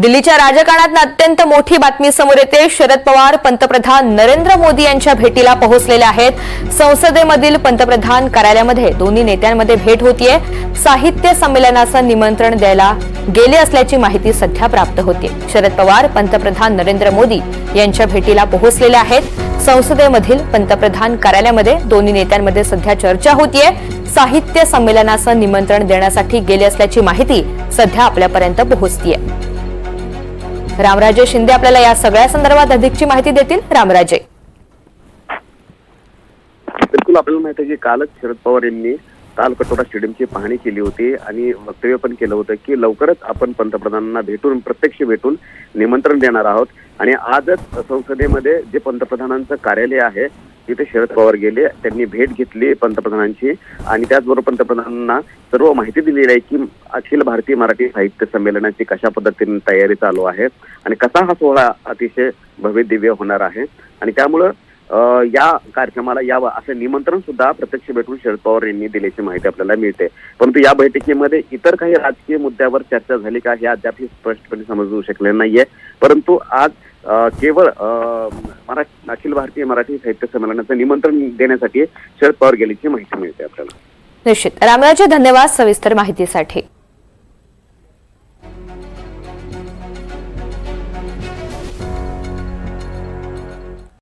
दिल्लीच्या राजकारणात अत्यंत मोठी बातमी समोर येते. शरद पवार पंतप्रधान नरेंद्र मोदी यांच्या भेटीला पोहोचलेले आहेत. संसदेमधील पंतप्रधान कार्यालयामध्ये दोन्ही नेत्यांमध्ये भेट होतीये. साहित्य संमेलनाचं निमंत्रण द्यायला गेले असल्याची माहिती सध्या प्राप्त होते शरद पवार पंतप्रधान नरेंद्र मोदी यांच्या भेटीला पोहोचलेले आहेत. संसदेमधील पंतप्रधान कार्यालयामध्ये दोन्ही नेत्यांमध्ये सध्या चर्चा होतीये. साहित्य संमेलनाचं निमंत्रण देण्यासाठी गेले असल्याची माहिती सध्या आपल्यापर्यंत पोहोचतीये. रामराजे शिंदे आपल्याला या सगळ्या संदर्भात अधिकची माहिती देतील. रामराजे. बिलकुल आपल्याला माहिती आहे की कालच शरद पवार यांनी काल कटोरा स्टेडियमची पाहणी केली होती आणि वक्तव्य पण केलं होतं की लवकरच आपण पंतप्रधानांना भेटून प्रत्यक्ष भेटून निमंत्रण देणार आहोत. आणि आजच संसदेमध्ये जे पंतप्रधानांचं कार्यालय आहे तिथे शरद पवार गेले त्यांनी भेट घेतली पंतप्रधानांची. आणि त्याचबरोबर पंतप्रधानांना सर्व माहिती दिलेली आहे की अखिल भारतीय मराठी साहित्य संमेलनाची कशा पद्धतीने तयारी चालू आहे आणि कसा हा सोहळा अतिशय भव्य दिव्य होणार आहे. आणि त्यामुळं या कार्यक्रमाला यावं असं निमंत्रण सुद्धा प्रत्यक्ष भेटून शरद पवार यांनी दिल्याची माहिती आपल्याला मिळते. परंतु या बैठकीमध्ये इतर काही राजकीय मुद्द्यावर चर्चा झाली का हे अद्याप स्पष्टपणे समजू शकले नाहीये. परंतु आज केवळ मराठी अखिल भारतीय मराठी साहित्य संमेलनाचं निमंत्रण देण्यासाठी शरद पवार गेल्याची माहिती मिळते आपल्याला. निश्चित. रामराजे धन्यवाद सविस्तर माहितीसाठी.